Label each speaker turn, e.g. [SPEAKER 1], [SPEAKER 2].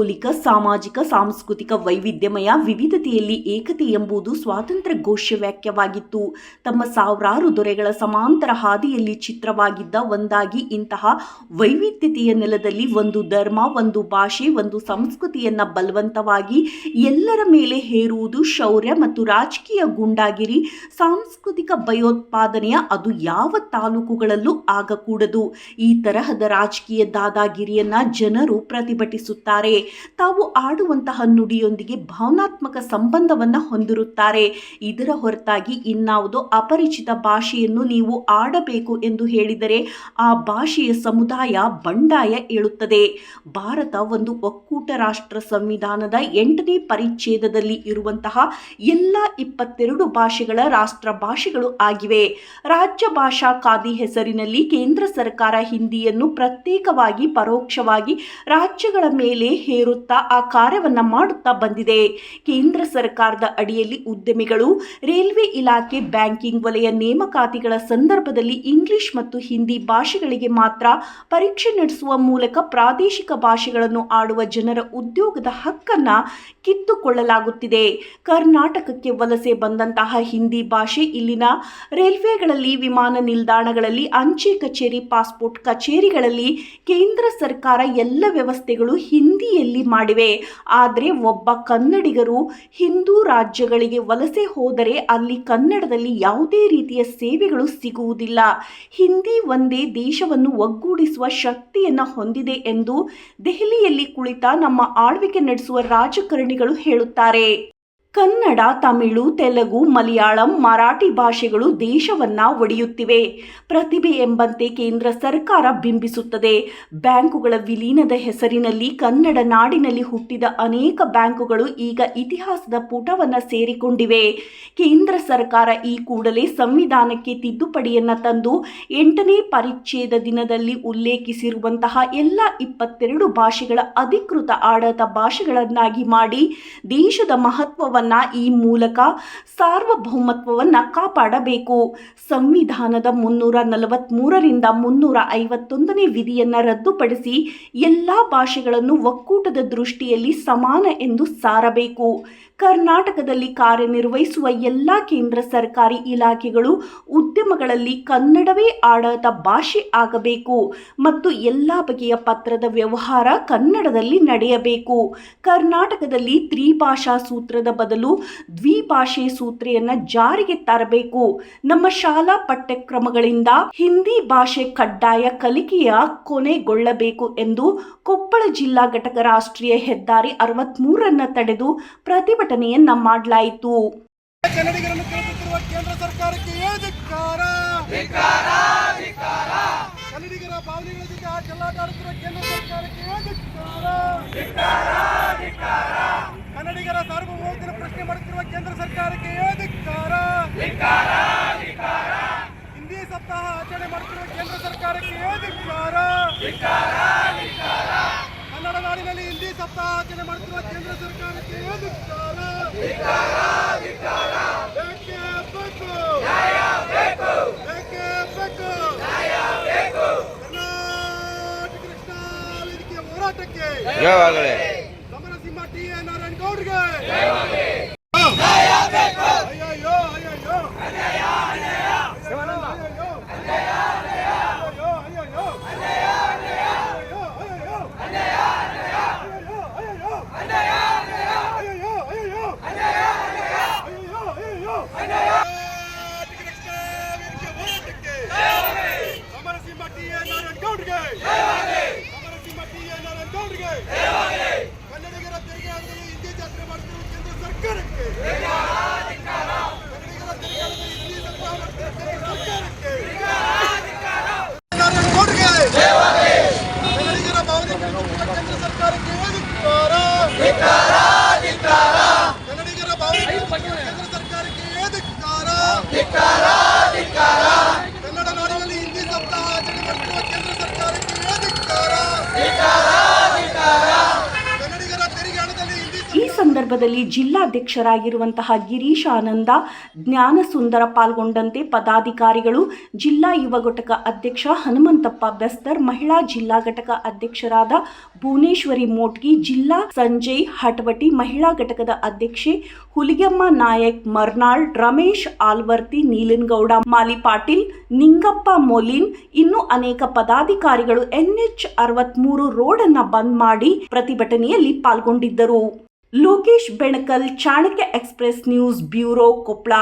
[SPEAKER 1] ಭೌಗೋಳಿಕ, ಸಾಮಾಜಿಕ, ಸಾಂಸ್ಕೃತಿಕ ವೈವಿಧ್ಯಮಯ ವಿವಿಧತೆಯಲ್ಲಿ ಏಕತೆ ಎಂಬುದು ಸ್ವಾತಂತ್ರ್ಯ ಘೋಷ್ಯ ವ್ಯಾಖ್ಯವಾಗಿತ್ತು ತಮ್ಮ ಸಾವಿರಾರು ದೊರೆಗಳ ಸಮಾಂತರ ಹಾದಿಯಲ್ಲಿ ಚಿತ್ರವಾಗಿದ್ದ ಒಂದಾಗಿ ಇಂತಹ ವೈವಿಧ್ಯತೆಯ ನೆಲದಲ್ಲಿ ಒಂದು ಧರ್ಮ, ಒಂದು ಭಾಷೆ, ಒಂದು ಸಂಸ್ಕೃತಿಯನ್ನ ಬಲವಂತವಾಗಿ ಎಲ್ಲರ ಮೇಲೆ ಹೇರುವುದು ಶೌರ್ಯ ಮತ್ತು ರಾಜಕೀಯ ಗುಂಡಾಗಿರಿ. ಸಾಂಸ್ಕೃತಿಕ ಭಯೋತ್ಪಾದನೆಯ ಅದು ಯಾವ ತಾಲೂಕುಗಳಲ್ಲೂ ಆಗಕೂಡದು. ಈ ತರಹದ ರಾಜಕೀಯ ದಾದಾಗಿರಿಯನ್ನ ಜನರು ಪ್ರತಿಭಟಿಸುತ್ತಾರೆ. ತಾವು ಆಡುವಂತಹ ನುಡಿಯೊಂದಿಗೆ ಭಾವನಾತ್ಮಕ ಸಂಬಂಧವನ್ನು ಹೊಂದಿರುತ್ತಾರೆ. ಇದರ ಹೊರತಾಗಿ ಇನ್ನಾವುದೋ ಅಪರಿಚಿತ ಭಾಷೆಯನ್ನು ನೀವು ಆಡಬೇಕು ಎಂದು ಹೇಳಿದರೆ ಆ ಭಾಷೆಯ ಸಮುದಾಯ ಬಂಡಾಯ ಏಳುತ್ತದೆ. ಭಾರತ ಒಂದು ಒಕ್ಕೂಟ ರಾಷ್ಟ್ರ ಸಂವಿಧಾನದ ಎಂಟನೇ ಪರಿಚ್ಛೇದದಲ್ಲಿ ಇರುವಂತಹ ಎಲ್ಲ ಇಪ್ಪತ್ತೆರಡು ಭಾಷೆಗಳ ರಾಷ್ಟ್ರ ಭಾಷೆಗಳು ಆಗಿವೆ. ರಾಜ್ಯ ಭಾಷಾ ಖಾದಿ ಹೆಸರಿನಲ್ಲಿ ಕೇಂದ್ರ ಸರ್ಕಾರ ಹಿಂದಿಯನ್ನು ಪ್ರತ್ಯೇಕವಾಗಿ ಪರೋಕ್ಷವಾಗಿ ರಾಜ್ಯಗಳ ಮೇಲೆ ಹೇರುತ್ತಾ ಆ ಕಾರ್ಯವನ್ನು ಮಾಡುತ್ತಾ ಬಂದಿದೆ. ಕೇಂದ್ರ ಸರ್ಕಾರದ ಅಡಿಯಲ್ಲಿ ಉದ್ಯಮಿಗಳು, ರೈಲ್ವೆ ಇಲಾಖೆ ಬ್ಯಾಂಕಿಂಗ್ ವಲಯ ನೇಮಕಾತಿಗಳ ಸಂದರ್ಭದಲ್ಲಿ ಇಂಗ್ಲಿಷ್ ಮತ್ತು ಹಿಂದಿ ಭಾಷೆಗಳಿಗೆ ಮಾತ್ರ ಪರೀಕ್ಷೆ ನಡೆಸುವ ಮೂಲಕ ಪ್ರಾದೇಶಿಕ ಭಾಷೆಗಳನ್ನು ಆಡುವ ಜನರ ಉದ್ಯೋಗದ ಹಕ್ಕನ್ನು ಕಿತ್ತುಕೊಳ್ಳಲಾಗುತ್ತಿದೆ. ಕರ್ನಾಟಕಕ್ಕೆ ವಲಸೆ ಬಂದಂತಹ ಹಿಂದಿ ಭಾಷೆ ಇಲ್ಲಿನ ರೈಲ್ವೆಗಳಲ್ಲಿ ವಿಮಾನ ನಿಲ್ದಾಣಗಳಲ್ಲಿ, ಅಂಚೆ ಕಚೇರಿ, ಪಾಸ್ಪೋರ್ಟ್ ಕಚೇರಿಗಳಲ್ಲಿ ಕೇಂದ್ರ ಸರ್ಕಾರ ಎಲ್ಲ ವ್ಯವಸ್ಥೆಗಳು ಹಿಂದಿಯಲ್ಲಿ ಮಾಡಿವೆ. ಆದರೆ ಒಬ್ಬ ಕನ್ನಡಿಗರು ಹಿಂದೂ ರಾಜ್ಯಗಳಿಗೆ ವಲಸೆ ಹೋದರೆ ಅಲ್ಲಿ ಕನ್ನಡದಲ್ಲಿ ಯಾವುದೇ ರೀತಿಯ ಸೇವೆಗಳು ಸಿಗುವುದಿಲ್ಲ. ಹಿಂದಿ ಒಂದೇ ದೇಶವನ್ನು ಒಗ್ಗೂಡಿಸುವ ಶಕ್ತಿಯನ್ನು ಹೊಂದಿದೆ ಎಂದು ದೆಹಲಿಯಲ್ಲಿ ಕುಳಿತ ನಮ್ಮ ಆಳ್ವಿಕೆ ನಡೆಸುವ ರಾಜಕಾರಣಿಗಳು ಹೇಳುತ್ತಾರೆ. ಕನ್ನಡ, ತಮಿಳು, ತೆಲುಗು, ಮಲಯಾಳಂ, ಮರಾಠಿ ಭಾಷೆಗಳು ದೇಶವನ್ನ ಒಡೆಯುತ್ತಿವೆ. ಪ್ರತಿಭೆ ಎಂಬಂತೆ ಕೇಂದ್ರ ಸರ್ಕಾರ ಬಿಂಬಿಸುತ್ತದೆ. ಬ್ಯಾಂಕುಗಳ ವಿಲೀನದ ಹೆಸರಿನಲ್ಲಿ ಕನ್ನಡ ನಾಡಿನಲ್ಲಿ ಹುಟ್ಟಿದ ಅನೇಕ ಬ್ಯಾಂಕುಗಳು ಈಗ ಇತಿಹಾಸದ ಪುಟವನ್ನು ಸೇರಿಕೊಂಡಿವೆ. ಕೇಂದ್ರ ಸರ್ಕಾರ ಈ ಕೂಡಲೇ ಸಂವಿಧಾನಕ್ಕೆ ತಿದ್ದುಪಡಿಯನ್ನು ತಂದು ಎಂಟನೇ ಪರಿಚ್ಛೇದ ದಿನದಲ್ಲಿ ಉಲ್ಲೇಖಿಸಿರುವಂತಹ ಎಲ್ಲ ಇಪ್ಪತ್ತೆರಡು ಭಾಷೆಗಳ ಅಧಿಕೃತ ಆಡಳಿತ ಭಾಷೆಗಳನ್ನಾಗಿ ಮಾಡಿ ದೇಶದ ಮಹತ್ವವನ್ನು ಈ ಮೂಲಕ ಸಾರ್ವಭೌಮತ್ವವನ್ನ ಕಾಪಾಡಬೇಕು. ಸಂವಿಧಾನದ ಮುನ್ನೂರ ನಲವತ್ಮೂರರಿಂದ ಮುನ್ನೂರ ಐವತ್ತೊಂದನೇ ವಿಧಿಯನ್ನ ರದ್ದುಪಡಿಸಿ ಎಲ್ಲ ಭಾಷೆಗಳನ್ನು ಒಕ್ಕೂಟದ ದೃಷ್ಟಿಯಲ್ಲಿ ಸಮಾನ ಎಂದು ಸಾರಬೇಕು. ಕರ್ನಾಟಕದಲ್ಲಿ ಕಾರ್ಯನಿರ್ವಹಿಸುವ ಎಲ್ಲ ಕೇಂದ್ರ ಸರ್ಕಾರಿ ಇಲಾಖೆಗಳು ಉದ್ಯಮಗಳಲ್ಲಿ ಕನ್ನಡವೇ ಆಡಳಿತ ಭಾಷೆ ಆಗಬೇಕು ಮತ್ತು ಎಲ್ಲ ಬಗೆಯ ಪತ್ರದ ವ್ಯವಹಾರ ಕನ್ನಡದಲ್ಲಿ ನಡೆಯಬೇಕು. ಕರ್ನಾಟಕದಲ್ಲಿ ತ್ರಿಭಾಷಾ ಸೂತ್ರದ ಬದಲು ದ್ವಿಭಾಷೆ ಸೂತ್ರೆಯನ್ನು ಜಾರಿಗೆ ತರಬೇಕು. ನಮ್ಮ ಶಾಲಾ ಪಠ್ಯಕ್ರಮಗಳಿಂದ ಹಿಂದಿ ಭಾಷೆ ಕಡ್ಡಾಯ ಕಲಿಕೆಯ ಕೊನೆಗೊಳ್ಳಬೇಕು ಎಂದು ಕೊಪ್ಪಳ ಜಿಲ್ಲಾ ಘಟಕ ರಾಷ್ಟ್ರೀಯ ಹೆದ್ದಾರಿ ಅರವತ್ಮೂರನ್ನು ತಡೆದು ಪ್ರತಿಭಟನೆಯನ್ನ ಮಾಡಲಾಯಿತು.
[SPEAKER 2] ಕೇಂದ್ರ ಸರ್ಕಾರಕ್ಕೆ ಕನ್ನಡಿಗರ ಆ ಚೆಲ್ಲಾಟಾಡುತ್ತಿರುವ ಕೇಂದ್ರ ಸರ್ಕಾರಕ್ಕೆ ಕನ್ನಡಿಗರ ಸಾರ್ವಭೌಮತೆಯನ್ನು ಪ್ರಶ್ನೆ ಮಾಡುತ್ತಿರುವ ಕೇಂದ್ರ ಸರ್ಕಾರಕ್ಕೆ ಧಿಕ್ಕಾರ? ಹಿಂದಿ ಸಪ್ತಾಹ ಆಚರಣೆ ಮಾಡುತ್ತಿರುವ ಕೇಂದ್ರ ಸರ್ಕಾರಕ್ಕೆ ಧಿಕ್ಕಾರ. ಕನ್ನಡ ನಾಡಿನಲ್ಲಿ ಸಪ್ತಾಹ ಮಾಡುತ್ತಿರುವ ಕೇಂದ್ರ ಸರ್ಕಾರಕ್ಕೆ ಕರ್ನಾಟಕ ಹೋರಾಟಕ್ಕೆ
[SPEAKER 3] ಜಯವಾಗಲಿ
[SPEAKER 2] ಸಮರಸಿಂಹ ಟಿ ಎ ನಾರಾಯಣ
[SPEAKER 1] ಸಂದರ್ಭದಲ್ಲಿ ಜಿಲ್ಲಾಧ್ಯಕ್ಷರಾಗಿರುವಂತಹ ಗಿರೀಶ್ ಆನಂದ, ಜ್ಞಾನಸುಂದರ ಪಾಲ್ಗೊಂಡಂತೆ ಪದಾಧಿಕಾರಿಗಳು, ಜಿಲ್ಲಾ ಯುವ ಘಟಕ ಅಧ್ಯಕ್ಷ ಹನುಮಂತಪ್ಪ ಬೆಸ್ತರ್, ಮಹಿಳಾ ಜಿಲ್ಲಾ ಘಟಕ ಅಧ್ಯಕ್ಷರಾದ ಭುವನೇಶ್ವರಿ ಮೋಟ್ಗಿ, ಜಿಲ್ಲಾ ಸಂಜಯ್ ಹಟವಟಿ, ಮಹಿಳಾ ಘಟಕದ ಅಧ್ಯಕ್ಷೆ ಹುಲಿಗೆಮ್ಮ ನಾಯಕ್ ಮರ್ನಾಳ್, ರಮೇಶ್ ಆಲ್ವರ್ತಿ, ನೀಲನ್ಗೌಡ, ಮಾಲಿ ಪಾಟೀಲ್, ನಿಂಗಪ್ಪ ಮೊಲಿನ್ ಇನ್ನು ಅನೇಕ ಪದಾಧಿಕಾರಿಗಳು ಎನ್ಎಚ್ ಅರವತ್ಮೂರು ರೋಡ್ ಅನ್ನ ಬಂದ್ ಮಾಡಿ ಪ್ರತಿಭಟನೆಯಲ್ಲಿ ಪಾಲ್ಗೊಂಡಿದ್ದರು. Lokesh Benakal Chanakya express news bureau Koppal